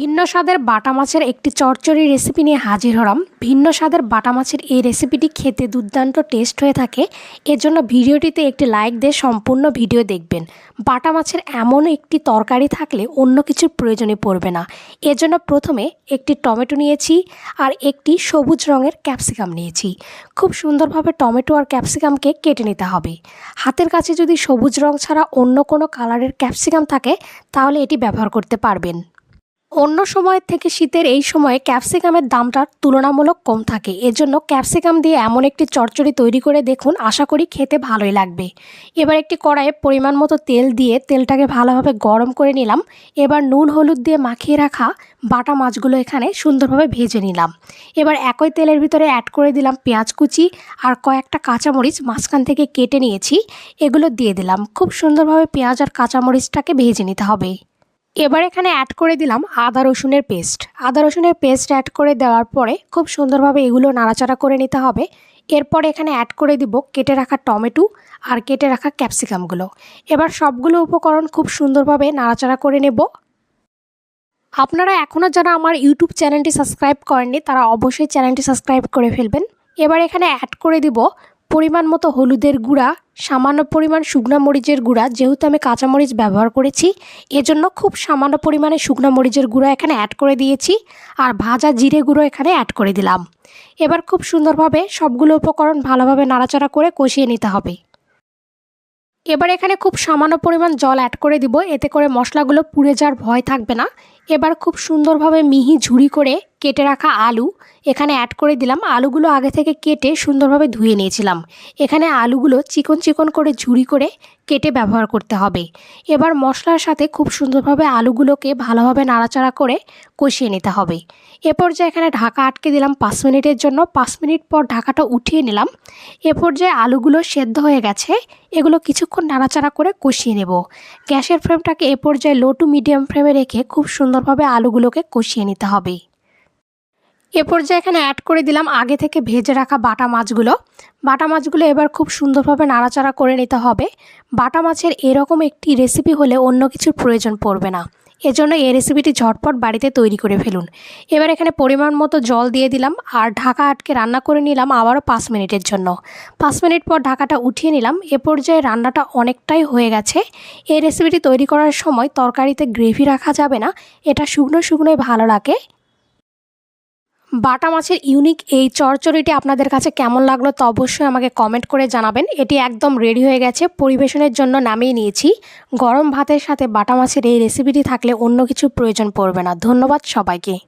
ভিন্ন স্বাদের বাটা মাছের একটি চচ্চড়ি রেসিপি নিয়ে হাজির হলাম। ভিন্ন স্বাদের বাটা মাছের এই রেসিপিটি খেতে দুর্দান্ত টেস্ট হয়ে থাকে। এর জন্য ভিডিওটিতে একটি লাইক দিয়ে সম্পূর্ণ ভিডিও দেখবেন। বাটা মাছের এমন একটি তরকারি থাকলে অন্য কিছুর প্রয়োজনে পড়বে না। এর জন্য প্রথমে একটি টমেটো নিয়েছি আর একটি সবুজ রঙের ক্যাপসিকাম নিয়েছি। খুব সুন্দরভাবে টমেটো আর ক্যাপসিকামকে কেটে নিতে হবে। হাতের কাছে যদি সবুজ রং ছাড়া অন্য কোনো কালারের ক্যাপসিকাম থাকে, তাহলে এটি ব্যবহার করতে পারবেন। অন্য সময়ের থেকে শীতের এই সময়ে ক্যাপসিকামের দামটা তুলনামূলক কম থাকে। এজন্য ক্যাপসিকাম দিয়ে এমন একটি চচ্চড়ি তৈরি করে দেখুন, আশা করি খেতে ভালোই লাগবে। এবার একটি কড়াইয়ে পরিমাণ মতো তেল দিয়ে তেলটাকে ভালোভাবে গরম করে নিলাম। এবার নুন, হলুদ দিয়ে মাখিয়ে রাখা বাটা মাছগুলো এখানে সুন্দরভাবে ভেজে নিলাম। এবার একই তেলের ভিতরে অ্যাড করে দিলাম পেঁয়াজ কুচি আর কয়েকটা কাঁচামরিচ মাঝখান থেকে কেটে নিয়েছি। এগুলো দিয়ে দিলাম। খুব সুন্দরভাবে পেঁয়াজ আর কাঁচামরিচটাকে ভেজে নিতে হবে। এবার এখানে অ্যাড করে দিলাম আদা রসুনের পেস্ট আদা রসুনের পেস্ট অ্যাড করে দেওয়ার পরে খুব সুন্দরভাবে এগুলো নাড়াচাড়া করে নিতে হবে। এরপর এখানে অ্যাড করে দিব কেটে রাখা টমেটো আর কেটে রাখা ক্যাপসিকামগুলো এবার সবগুলো উপকরণ খুব সুন্দরভাবে নাড়াচাড়া করে নেব। আপনারা এখনও যারা আমার ইউটিউব চ্যানেলটি সাবস্ক্রাইব করেননি, তারা অবশ্যই চ্যানেলটি সাবস্ক্রাইব করে ফেলবেন। এবার এখানে অ্যাড করে দিব পরিমাণ মতো হলুদের গুঁড়া সামান্য পরিমাণ শুকনো মরিচের গুঁড়া, যেহেতু আমি কাঁচামরিচ ব্যবহার করেছি, এজন্য খুব সামান্য পরিমাণে শুকনো মরিচের গুঁড়া এখানে অ্যাড করে দিয়েছি আর ভাজা জিরে গুঁড়ো এখানে অ্যাড করে দিলাম। এবার খুব সুন্দরভাবে সবগুলো উপকরণ ভালোভাবে নাড়াচাড়া করে কষিয়ে নিতে হবে। এবার এখানে খুব সামান্য পরিমাণ জল অ্যাড করে দিব, এতে করে মশলাগুলো পুড়ে যাওয়ার ভয় থাকবে না। এবার খুব সুন্দরভাবে মিহি ঝুড়ি করে কেটে রাখা আলু। এখানে অ্যাড করে দিলাম। আলুগুলো আগে থেকে কেটে সুন্দরভাবে ধুয়ে নিয়েছিলাম। এখানে আলুগুলো চিকন চিকন করে ঝুড়ি করে কেটে ব্যবহার করতে হবে। এবার মশলার সাথে খুব সুন্দরভাবে আলুগুলোকে ভালোভাবে নাড়াচাড়া করে কষিয়ে নিতে হবে। এ পর্যায়ে এখানে ঢাকা আটকে দিলাম পাঁচ মিনিটের জন্য। পাঁচ মিনিট পর ঢাকাটা উঠিয়ে নিলাম। এ পর্যায়ে আলুগুলো সেদ্ধ হয়ে গেছে। এগুলো কিছুক্ষণ নাড়াচাড়া করে কষিয়ে নেব। গ্যাসের ফ্লেমটাকে এ পর্যায়ে লো টু মিডিয়াম ফ্লেমে রেখে খুব সুন্দরভাবে আলুগুলোকে কষিয়ে নিতে হবে। এ পর্যায়ে এখানে অ্যাড করে দিলাম আগে থেকে ভেজে রাখা বাটা মাছগুলো। বাটা মাছগুলো এবার খুব সুন্দরভাবে নাড়াচাড়া করে নিতে হবে। বাটা মাছের এরকম একটি রেসিপি হলে অন্য কিছুর প্রয়োজন পড়বে না। এজন্য এই রেসিপিটি ঝটপট বাড়িতে তৈরি করে ফেলুন। এবার এখানে পরিমাণ মতো জল দিয়ে দিলাম আর ঢাকা আটকে রান্না করে নিলাম আবারও পাঁচ মিনিটের জন্য। পাঁচ মিনিট পর ঢাকাটা উঠিয়ে নিলাম। এ পর্যায়ে রান্নাটা অনেকটাই হয়ে গেছে। এই রেসিপিটি তৈরি করার সময় তরকারিতে গ্রেভি রাখা যাবে না। এটা শুকনো শুকনোই ভালো লাগে। বাটা মাছের ইউনিক এই চরচড়িটি আপনাদের কাছে কেমন লাগল তো অবশ্যই আমাকে কমেন্ট করে জানাবেন। এটি একদম রেডি হয়ে গেছে, পরিবেশনের জন্য নামিয়ে নিয়েছি। গরম ভাতের সাথে বাটা মাছের এই রেসিপিটি থাকলে অন্য কিছু প্রয়োজন পড়বে না। ধন্যবাদ সবাইকে।